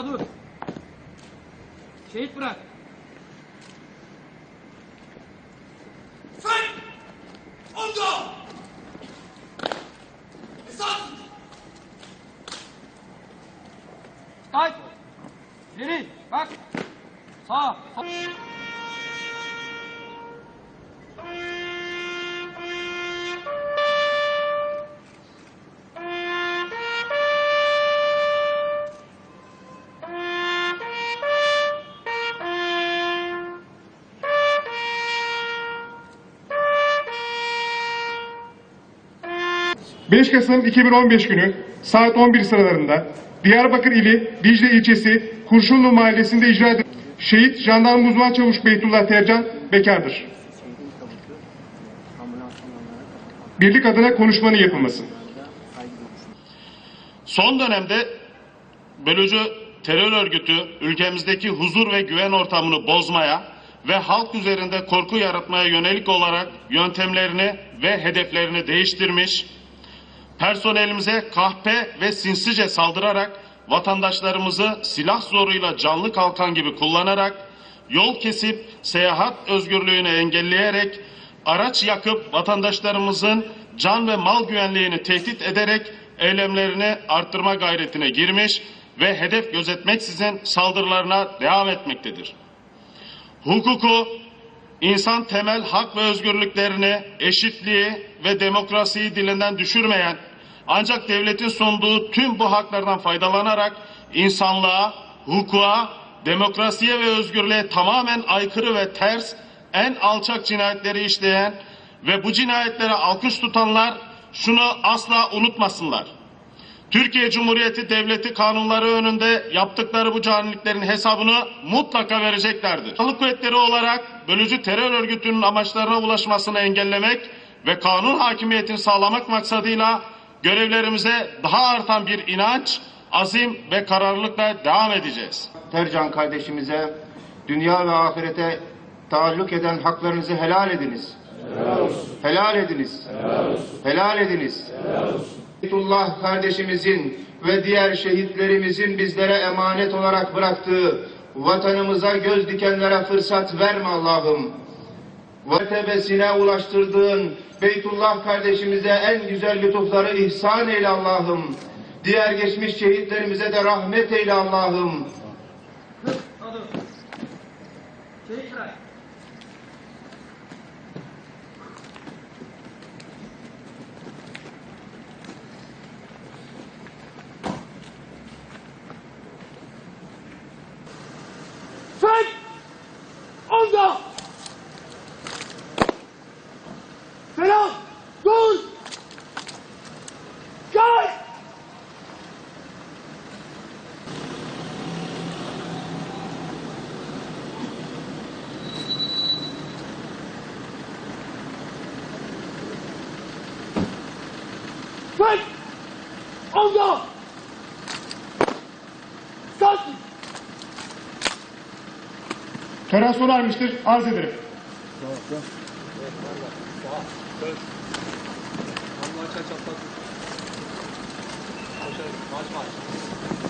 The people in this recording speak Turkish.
Sağa dur. Şehit bırak. Sen! Onda! Esas! Kayıt. İleri. Bak. Sağ. Sağ. ...5 Kasım 2015 günü saat 11 sıralarında Diyarbakır ili Dicle ilçesi Kurşunlu mahallesinde icra edilen şehit jandarma uzman çavuş Beytullah Tercan bekardır. Birlik adına konuşmanın yapılması. Son dönemde bölücü terör örgütü ülkemizdeki huzur ve güven ortamını bozmaya ve halk üzerinde korku yaratmaya yönelik olarak yöntemlerini ve hedeflerini değiştirmiş, personelimize kahpe ve sinsice saldırarak vatandaşlarımızı silah zoruyla canlı kalkan gibi kullanarak, yol kesip seyahat özgürlüğünü engelleyerek, araç yakıp vatandaşlarımızın can ve mal güvenliğini tehdit ederek eylemlerini arttırma gayretine girmiş ve hedef gözetmeksizin saldırılarına devam etmektedir. Hukuku, insan temel hak ve özgürlüklerini, eşitliği ve demokrasiyi dilinden düşürmeyen, ancak devletin sunduğu tüm bu haklardan faydalanarak insanlığa, hukuka, demokrasiye ve özgürlüğe tamamen aykırı ve ters, en alçak cinayetleri işleyen ve bu cinayetlere alkış tutanlar şunu asla unutmasınlar. Türkiye Cumhuriyeti Devleti kanunları önünde yaptıkları bu caniliklerin hesabını mutlaka vereceklerdir. Silahlı kuvvetleri olarak bölücü terör örgütünün amaçlarına ulaşmasını engellemek ve kanun hakimiyetini sağlamak maksadıyla görevlerimize daha artan bir inanç, azim ve kararlılıkla devam edeceğiz. Tercan kardeşimize dünya ve ahirete taalluk eden haklarınızı helal ediniz. Helal, ediniz. Helal, ediniz. Beytullah kardeşimizin ve diğer şehitlerimizin bizlere emanet olarak bıraktığı vatanımıza göz dikenlere fırsat verme Allah'ım. Mertebesine ulaştırdığın Beytullah kardeşimize en güzel lütufları ihsan eyle Allah'ım. Diğer geçmiş şehitlerimize de rahmet eyle Allah'ım. Sağa dur. Şehit bırak. Sen! Onda! Selam! Dur! Gel! Sen! Onda! Sensin! Tören sona ermiştir. Arz ederim. Marş marş.